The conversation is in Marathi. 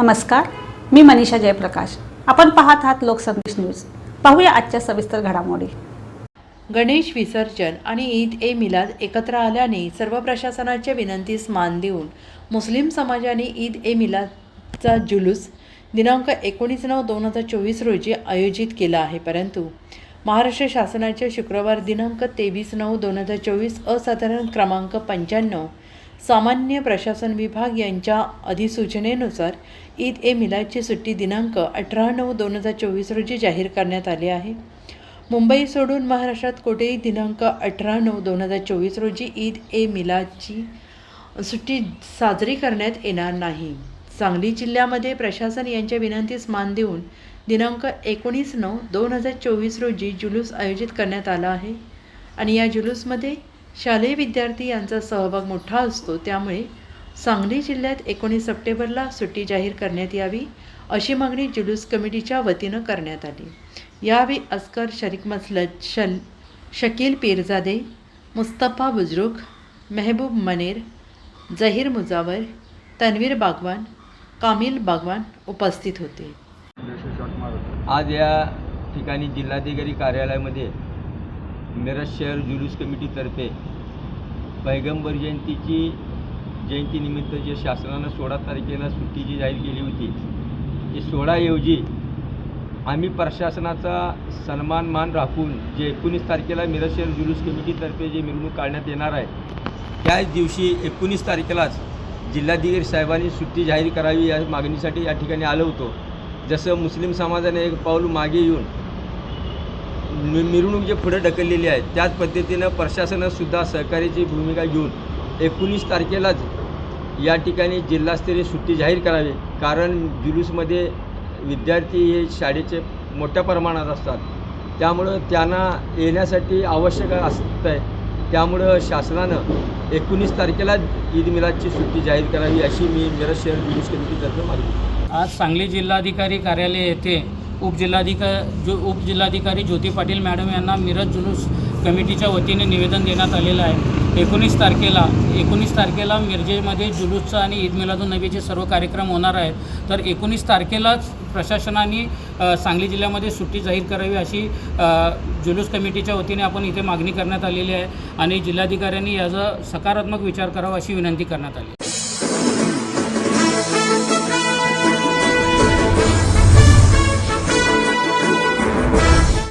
नमस्कार मी मनीषा जयप्रकाश. आपण पाहत आहात लोकसंदेश न्यूज. पाहूया आजच्या सविस्तर घडामोडी. गणेश विसर्जन आणि ईद ए मिलाद एकत्र आल्याने सर्व प्रशासनाच्या विनंतीस मान देऊन मुस्लिम समाजाने ईद ए मिलादचा जुलूस दिनांक एकोणीस नऊ दोन हजार चोवीस रोजी आयोजित केला आहे. परंतु महाराष्ट्र शासनाच्या शुक्रवार दिनांक तेवीस नऊ दोन हजार चोवीस असाधारण क्रमांक पंच्याण्णव सामान्य प्रशासन विभाग यांच्या अधिसूचनेनुसार ईद ए मिलादची सुट्टी दिनांक अठरा नऊ दोन हजार चोवीस रोजी जाहीर करण्यात आली आहे. मुंबई सोडून महाराष्ट्रात कोठेही दिनांक अठरा नऊ दोन हजार चोवीस रोजी ईद ए मिलादची सुट्टी साजरी करण्यात येणार नाही. सांगली जिल्ह्यामध्ये प्रशासन यांच्या विनंतीस मान देऊन दिनांक एकोणीस नऊ दोन हजार चोवीस रोजी जुलूस आयोजित करण्यात आला आहे. आणि या जुलूसमध्ये शालेय विद्यार्थी यांचा सहभाग मोठा असतो त्यामुळे सांगली जिल्ह्यात एकोणीस सप्टेंबरला सुट्टी जाहीर करण्यात यावी अशी मागणी जुलूस कमिटीच्या वतीनं करण्यात आली. यावेळी अस्कर शरीक मसलत शल शकील पीरजादे मुस्तफा बुजरुक मेहबूब मनेर जहीर मुजावर तन्वीर बागवान कामिल बागवान उपस्थित होते. आज या ठिकाणी जिल्हाधिकारी कार्यालयामध्ये मिरज शहर जुलूस कमिटीतर्फे पैगंबर जयंतीची जयंतीनिमित्त जे शासनानं सोळा तारखेला सुट्टी जी जाहीर केली होती ती सोळाऐवजी आम्ही प्रशासनाचा सन्मान मान राखून जे एकोणीस तारखेला मिरज शहर जुलूस कमिटीतर्फे जे मिरवणूक काढण्यात येणार आहे त्याच दिवशी एकोणीस तारखेलाच जिल्हाधिकारी साहेबांनी सुट्टी जाहीर करावी या मागणीसाठी या ठिकाणी आलो होतो. जसं मुस्लिम समाजाने एक पाऊल मागे येऊन मि मिरवणूक जे पुढे ढकललेली आहे त्याच पद्धतीनं प्रशासनसुद्धा सहकार्याची भूमिका घेऊन एकोणीस तारखेलाच या ठिकाणी जिल्हास्तरीय सुट्टी जाहीर करावी. कारण जुलूसमध्ये विद्यार्थी हे शाळेचे मोठ्या प्रमाणात असतात. त्यामुळं त्यांना येण्यासाठी आवश्यक असतं आहे त्यामुळं शासनानं एकोणीस तारखेला ईद मिलादची सुट्टी जाहीर करावी अशी मी मिरज शहर जुलूस कमिटीतर्फे मागणी आज सांगली जिल्हाधिकारी कार्यालय येथे उपजिल्हाधिका जो उपजिल्हाधिकारी ज्योती पाटील मॅडम यांना मिरज जुलूस कमिटीच्या वतीने निवेदन देण्यात आलेलं आहे. एकोणीस तारखेला एकोणीस तारखेला मिरजेमध्ये जुलूसचा आणि ईद मिलादून नबीचे सर्व कार्यक्रम होणार आहेत. तर एकोणीस तारखेलाच प्रशासनाने सांगली जिल्ह्यामध्ये सुट्टी जाहीर करावी अशी जुलूस कमिटीच्या वतीने आपण इथे मागणी करण्यात आलेली आहे आणि जिल्हाधिकाऱ्यांनी याचा सकारात्मक विचार करावा अशी विनंती करण्यात आली